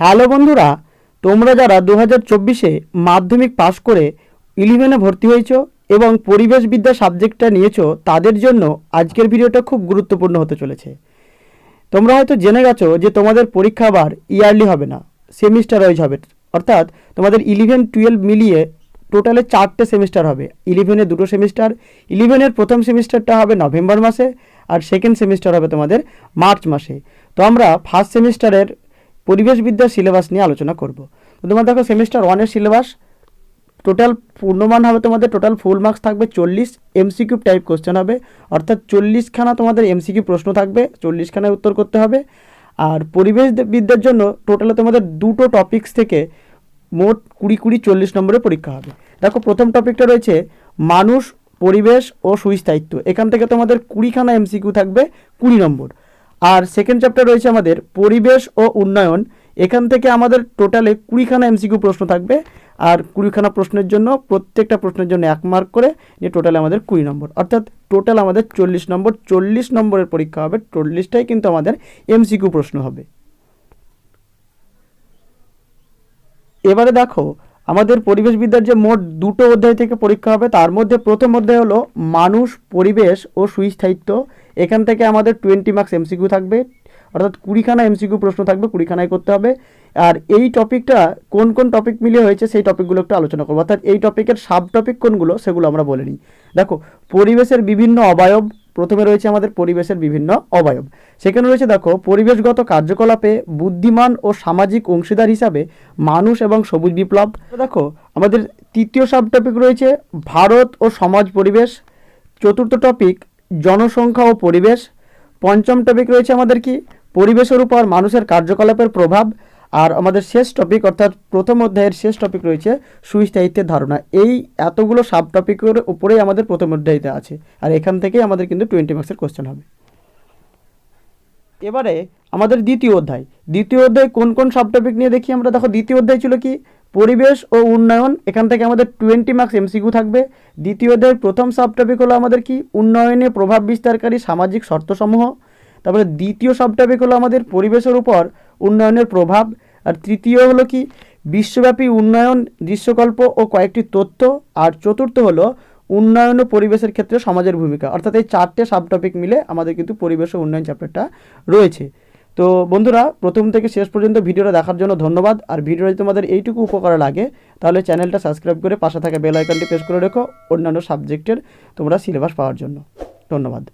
Hello বন্ধুরা, তোমরা যারা দু হাজার চব্বিশে মাধ্যমিক পাশ করে ইলেভেনে ভর্তি হয়েছো এবং পরিবেশবিদ্যা সাবজেক্টটা নিয়েছো, তাদের জন্য আজকের ভিডিওটা খুব গুরুত্বপূর্ণ হতে চলেছে। তোমরা হয়তো জেনে গেছো যে তোমাদের পরীক্ষা আবার ইয়ারলি হবে না সেমিস্টার ওয়াইজ হবে। অর্থাৎ তোমাদের ইলেভেন টুয়েলভ মিলিয়ে টোটালে চারটে সেমিস্টার হবে। ইলেভেনে দুটো সেমিস্টার ইলেভেনের প্রথম সেমিস্টারটা হবে নভেম্বর মাসে আর সেকেন্ড সেমিস্টার হবে তোমাদের মার্চ মাসে। তো আমরা ফার্স্ট সেমিস্টারের পরিবেশবিদ্যার সিলেবাস নিয়ে আলোচনা করব। তো তোমার দেখো সেমিস্টার ওয়ানের সিলেবাস টোটাল পূর্ণমান হবে তোমাদের টোটাল ফুল মার্কস থাকবে চল্লিশ এমসিকিউ টাইপ কোশ্চেন হবে। অর্থাৎ চল্লিশখানা তোমাদের এমসিকিউ প্রশ্ন থাকবে, চল্লিশখানায় উত্তর করতে হবে। আর পরিবেশ বিদ্যার জন্য টোটালে তোমাদের দুটো টপিকস থেকে মোট কুড়ি কুড়ি চল্লিশ নম্বরের পরীক্ষা হবে। দেখো প্রথম টপিকটা রয়েছে মানুষ, পরিবেশ ও সুস্থায়িত্ব। এখান থেকে তোমাদের কুড়িখানা এমসিকিউ থাকবে, কুড়ি নম্বর। আর সেকেন্ড চ্যাপ্টার রয়েছে আমাদের পরিবেশ ও উন্নয়ন। এখান থেকে আমাদের টোটালে কুড়িখানা এমসিকিউ প্রশ্ন থাকবে। আর কুড়িখানা প্রশ্নের জন্য, প্রত্যেকটা প্রশ্নের জন্য এক মার্ক করে যে টোটাল আমাদের কুড়ি নম্বর। অর্থাৎ টোটাল আমাদের চল্লিশ নম্বর। চল্লিশ নম্বরের পরীক্ষা হবে, চল্লিশটাই কিন্তু আমাদের এমসিকিউ প্রশ্ন হবে। এবারে দেখো আমাদের পরিবেশবিদ্যার যে মোট দুটো অধ্যায় থেকে পরীক্ষা হবে, তার মধ্যে প্রথম অধ্যায় হলো মানুষ, পরিবেশ ও সুস্থায়িত্ব। এখান থেকে আমাদের টোয়েন্টি মার্কস এমসিকিউ থাকবে, অর্থাৎ কুড়িখানা এমসিকিউ প্রশ্ন থাকবে, কুড়িখানায় করতে হবে। আর এই টপিকটা কোন কোন টপিক মিলিয়ে হয়েছে, সেই টপিকগুলো একটু আলোচনা করব। অর্থাৎ এই টপিকের সাব টপিক কোনগুলো, সেগুলো আমরা বলে নিই। দেখো, পরিবেশের বিভিন্ন অবয়ব প্রথমে রয়েছে আমাদের পরিবেশের বিভিন্ন অবয়ব। সেখানে রয়েছে দেখো, পরিবেশগত কার্যকলাপে বুদ্ধিমান ও সামাজিক অংশীদার হিসাবে মানুষ এবং সবুজ বিপ্লব। দেখো, আমাদের তৃতীয় সাব টপিক রয়েছে ভারত ও সমাজ পরিবেশ। চতুর্থ টপিক জনসংখ্যা ও পরিবেশ। পঞ্চম টপিক রয়েছে আমাদের কি? পরিবেশের উপর মানুষের কার্যকলাপের প্রভাব। আর আমাদের শেষ টপিক অর্থাৎ প্রথম অধ্যায়ের শেষ টপিক রয়েছে সুস্থায়িত্বের ধারণা। এই এতগুলো সাব টপিকের উপরেই আমাদের প্রথম অধ্যায়তে আছে। আর এখান থেকেই আমাদের কিন্তু টোয়েন্টি মার্কসের কোশ্চেন হবে। এবারে আমাদের দ্বিতীয় অধ্যায়। দ্বিতীয় অধ্যায় কোন কোন সাব টপিক নিয়ে দেখি আমরা? দেখো, দ্বিতীয় অধ্যায় ছিল কি? পরিবেশ ও উন্নয়ন। এখান থেকে আমাদের টোয়েন্টি মার্কস এমসিকিউ থাকবে। দ্বিতীয় অধ্যায়ের প্রথম সাব টপিক হলো আমাদের কি? উন্নয়নে প্রভাব বিস্তারকারী সামাজিক শর্তসমূহ। তারপরে দ্বিতীয় সাব টপিক হলো আমাদের পরিবেশের উপর উন্নয়নের প্রভাব। আর তৃতীয় হলো কি? বিশ্বব্যাপী উন্নয়ন, দৃশ্যকল্প ও কয়েকটি তথ্য। আর চতুর্থ হলো উন্নয়ন ও পরিবেশের ক্ষেত্রে সমাজের ভূমিকা। অর্থাৎ এই চারটে সাব টপিক মিলে আমাদের কিন্তু পরিবেশ ও উন্নয়ন চ্যাপ্টারটা রয়েছে। তো বন্ধুরা, প্রথম থেকে শেষ পর্যন্ত ভিডিওটা দেখার জন্য ধন্যবাদ। আর ভিডিওটা যদি তোমাদের এইটুকু উপকার লাগে, তাহলে চ্যানেলটা সাবস্ক্রাইব করে পাশে থাকা বেল আইকনটি প্রেস করে রেখো অন্যান্য সাবজেক্টের তোমরা সিলেবাস পাওয়ার জন্য। ধন্যবাদ।